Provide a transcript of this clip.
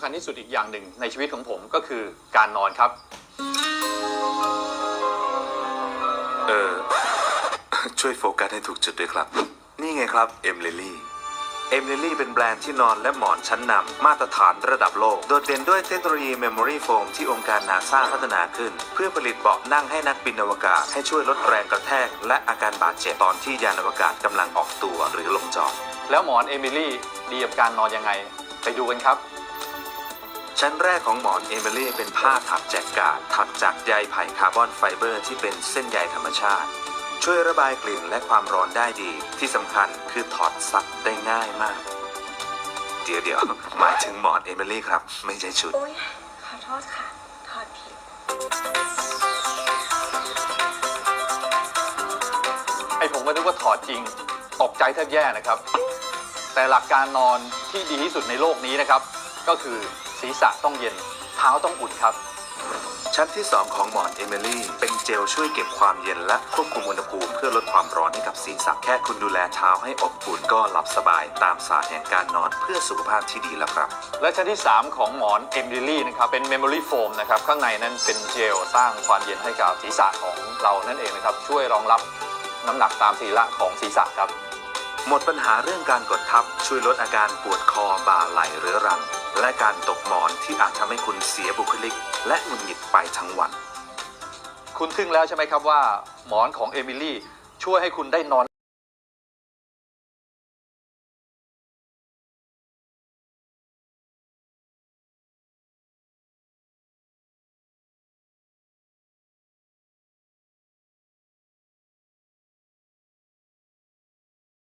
ำคัญที่สุดอีกอย่างหนึ่งในชีวิตของผมก็คือการนอนครับ เออ ช่วยโฟกัสให้ถูกจุดด้วยครับ นี่ไงครับเอ็มลิลี่เอ็มลิลี่เป็นแบรนด์ที่นอนและหมอนชั้นนำมาตรฐานระดับโลก โดดเด่นด้วยเทคโนโลยีเมมโมรีโฟมที่องค์การนาซาพัฒนาขึ้น เพื่อผลิตเบาะนั่งให้นักบินอวกาศ ให้ช่วยลดแรงกระแทก และอาการบาดเจ็บตอนที่ยานอวกาศกำลังออกตัวหรือลงจอดแล้วหมอนเอมิลี่ดีกับการนอนยังไง ไปดูกันครับ ชั้นแรกของหมอนเอมิลี่เป็นผ้าถักแจกกาดถักจากใยไผ่คาร์บอนไฟเบอร์ที่เป็นเส้นใยธรรมชาติ ช่วยระบายกลิ่นและความร้อนได้ดี ที่สำคัญคือถอดซักได้ง่ายมาก เดี๋ยวเดี๋ยวหมายถึงหมอนเอมิลี่ครับ ไม่ใช่ชุด โอ๊ยขอโทษค่ะ ถอดผิด ไอผมก็นึกว่าถอดจริง ตกใจแทบแย่นะครับ แต่หลักการนอนที่ดีที่สุดในโลกนี้นะครับ ก็คือ ศีรษะต้องเย็น เท้าต้องอุ่นครับ ชั้นที่ 2 ของหมอนเอมิลี่เป็นเจลช่วยเก็บความเย็นและควบคุมอุณหภูมิเพื่อลดความร้อนให้กับศีรษะแค่คุณดูแลเท้าให้อบอุ่นก็หลับสบายตามศาสตร์แห่งการนอนเพื่อสุขภาพที่ดีแล้วครับ และชั้นที่ 3 ของหมอนเอมิลี่นะครับเป็นเมมโมรี่โฟมนะครับข้างในนั้นเป็นเจลสร้างความเย็นให้กับศีรษะของเรานั่นเองนะครับช่วยรองรับน้ำหนักตามศีรษะของศีรษะครับ หมดปัญหาเรื่องการกดทับช่วยลดอาการปวดคอบ่าไหล่เรื้อรัง และการตกหมอนที่อาจทำให้คุณเสียบุคลิก และหงุดหงิดไปทั้งวัน คุณทึ่งแล้วใช่ไหมครับว่า หมอนของเอมิลี่ช่วยให้คุณได้นอน